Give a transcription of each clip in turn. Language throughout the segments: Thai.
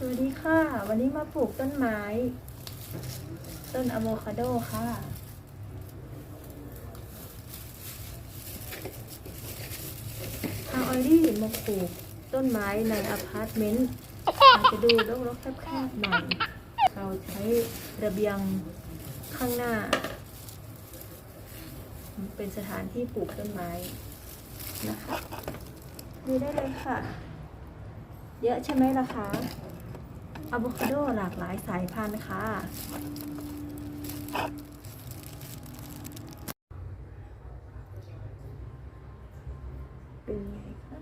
สวัสดีค่ะ วันนี้มาปลูกต้นไม้ ต้นอะโวคาโดค่ะ ทางออยลี่มาปลูกต้นไม้ในอพาร์ตเมนต์อาจจะดูรกๆแคบๆหน่อยเราใช้ระเบียงข้างหน้า เป็นสถานที่ปลูกต้นไม้นะคะดูได้เลยค่ะ เยอะใช่ไหมล่ะคะ อะโวคาโดหลากหลายสายพันธุ์ค่ะ เป็นไงคะ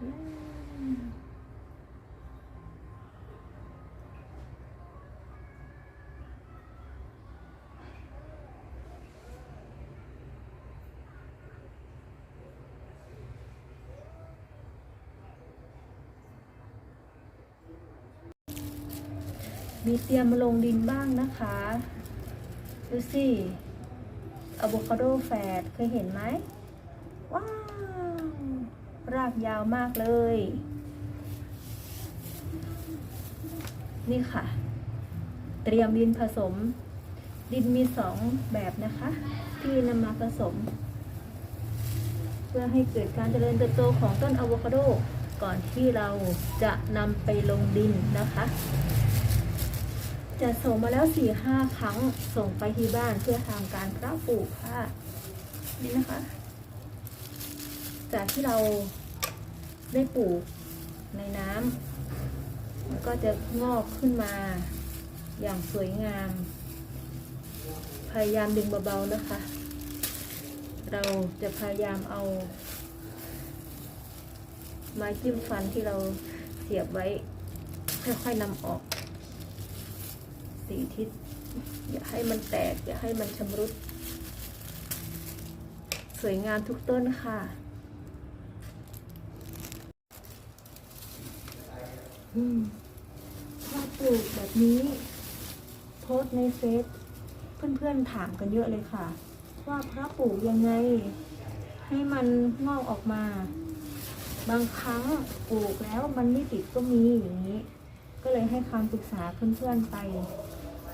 อืม มีเตรียมมาลงดินบ้างนะคะ ดูสิอะโวคาโดแฝดเคยเห็นไหม ว้าว รากยาวมากเลย นี่ค่ะ เตรียมดินผสม ดินมีสองแบบนะคะ ที่นำมาผสม เพื่อให้เกิดการเจริญเติบโตของต้นอะโวคาโดก่อนที่เราจะนำไปลงดินนะคะ จะส่งมาแล้วสี่ห้าครั้งส่งไปที่บ้านเพื่อทำการพาะปลูกค่ะนี่นะคะ จากที่เราได้ปลูกในน้ำมันก็จะงอกขึ้นมาอย่างสวยงาม พยายามดึงเบาๆนะคะ เราจะพยายามเอาไม้จิ้มฟันที่เราเสียบไว้ค่อยๆนำออก สีทิศ อย่าให้มันแตก อย่าให้มันชำรุด สวยงามทุกต้นค่ะถ้าปลูกแบบนี้ โพสในเฟซเพื่อนๆถามกันเยอะเลยค่ะ ว่าพระปลูกยังไง ให้มันงอกออกมา บางครั้งปลูกแล้วมันไม่ติดก็มีอย่างนี้ ก็เลยให้คำปรึกษาเพื่อนๆไป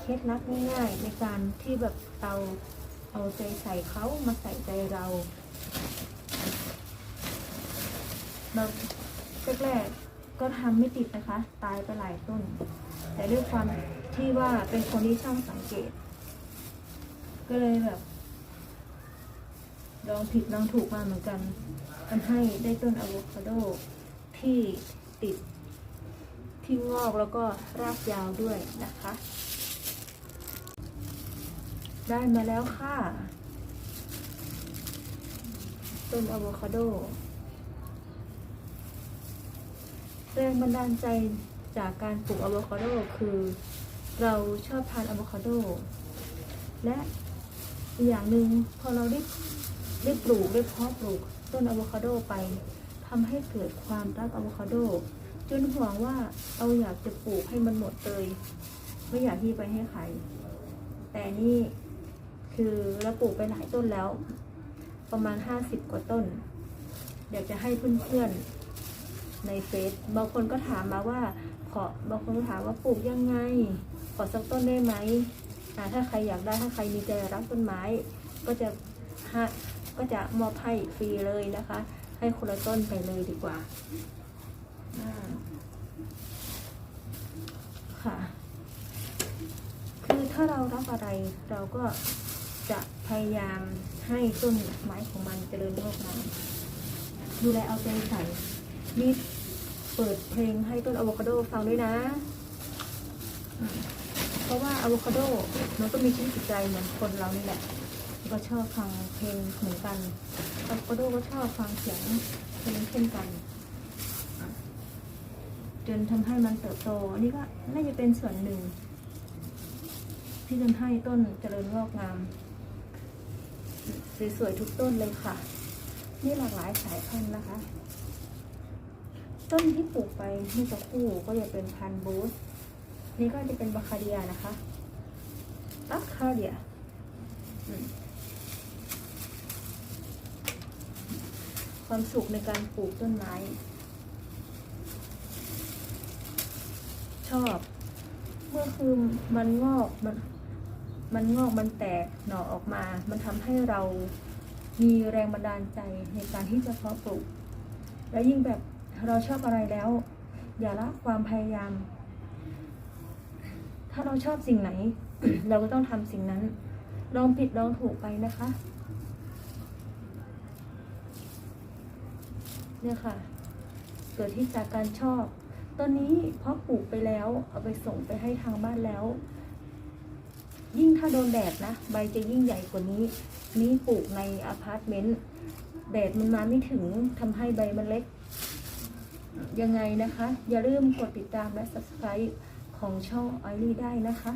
เคล็ดลับง่ายๆ ในการที่แบบเราเอาใจใส่เขามาใส่ใจเราแบบแรกๆก็ทำไม่ติดนะคะ ตายไปหลายต้น แต่ด้วยความที่ว่าเป็นคนที่ช่างสังเกต ก็เลยแบบลองผิดลองถูกมาเหมือนกันทำให้ได้ต้นอะโวคาโดที่ติดที่งอกแล้วก็รากยาวด้วยนะคะ ได้มาแล้วค่ะต้นอะโวคาโด แรงบันดาลใจจากการปลูกอะโวคาโดคือ เราชอบทานอะโวคาโด และอย่างหนึ่งพอเราได้ได้ปลูกได้เพาะปลูกต้นอะโวคาโดไปทำให้เกิดความรักอะโวคาโด จนหวังว่าเราอยากจะปลูกให้มันหมดเลย ไม่อยากที่ไปให้ใครแต่นี่ คือเราปลูกไปหลายต้นแล้ว ประมาณห้าสิบกว่าต้นเดี๋ยวจะให้เพื่อนๆในเฟซบางคนก็ถามมาว่า ขอบางคนก็ถามว่าปลูกยังไง ขอสักต้นได้ไหมอ่าถ้าใครอยากได้ถ้าใครมีใจรักต้นไม้ ก็จะฮะก็จะมอบให้ฟรีเลยนะคะ ให้คนละต้นไปเลยดีกว่าอ่าค่ะ คือถ้าเรารักอะไรเราก็ จะพยายามให้ต้นไม้ของมันเจริญงอกงามดูแลเอาใจใส่นี่เปิดเพลงให้ต้นอะโวคาโดฟังด้วยนะ เพราะว่าอะโวคาโดมันก็มีชีวิตจิตใจเหมือนคนเรานี่แหละ ก็ชอบฟังเพลงเหมือนกันอะโวคาโดก็ชอบฟังเสียงเพลงเช่นกัน จนทำให้มันเติบโตอันนี่ก็น่าจะเป็นส่วนหนึ่ง ที่ทำให้ต้นเจริญงอกงาม สวยๆทุกต้นเลยค่ะ นี่หลากหลายสายพันธุ์นะคะ ต้นที่ปลูกไปเมื่อสักครู่ก็จะเป็นพันธุ์บูสนี่ก็จะเป็นบาคาเดียนะคะบาคาเดียความสุขในการปลูกต้นไม้ ชอบ เมื่อคือมันงอกมัน มันงอกมันแตกหน่อออกมา มันทำให้เรามีแรงบันดาลใจในการที่จะเพาะปลูก และยิ่งแบบเราชอบอะไรแล้ว อย่าละความพยายาม ถ้าเราชอบสิ่งไหน เราก็ต้องทำสิ่งนั้น ลองผิดลองถูกไปนะคะ เนี่ยค่ะ เกิดที่จากการชอบ ตอนนี้เพาะปลูกไปแล้ว เอาไปส่งไปให้ทางบ้านแล้ว ยิ่งถ้าโดนแดดนะ ใบจะยิ่งใหญ่กว่านี้ นี่ปลูกในอพาร์ตเมนต์แดดมันมาไม่ถึงทำให้ใบมันเล็ก ยังไงนะคะ อย่าลืมกดติดตามและ subscribe ของช่องไอรีได้นะคะ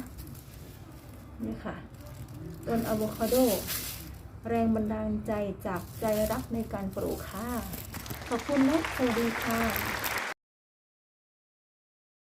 นี่ค่ะต้นอะโวคาโด แรงบันดาลใจจากใจรักในการปลูกค่ะ ขอบคุณและสวัสดีค่ะ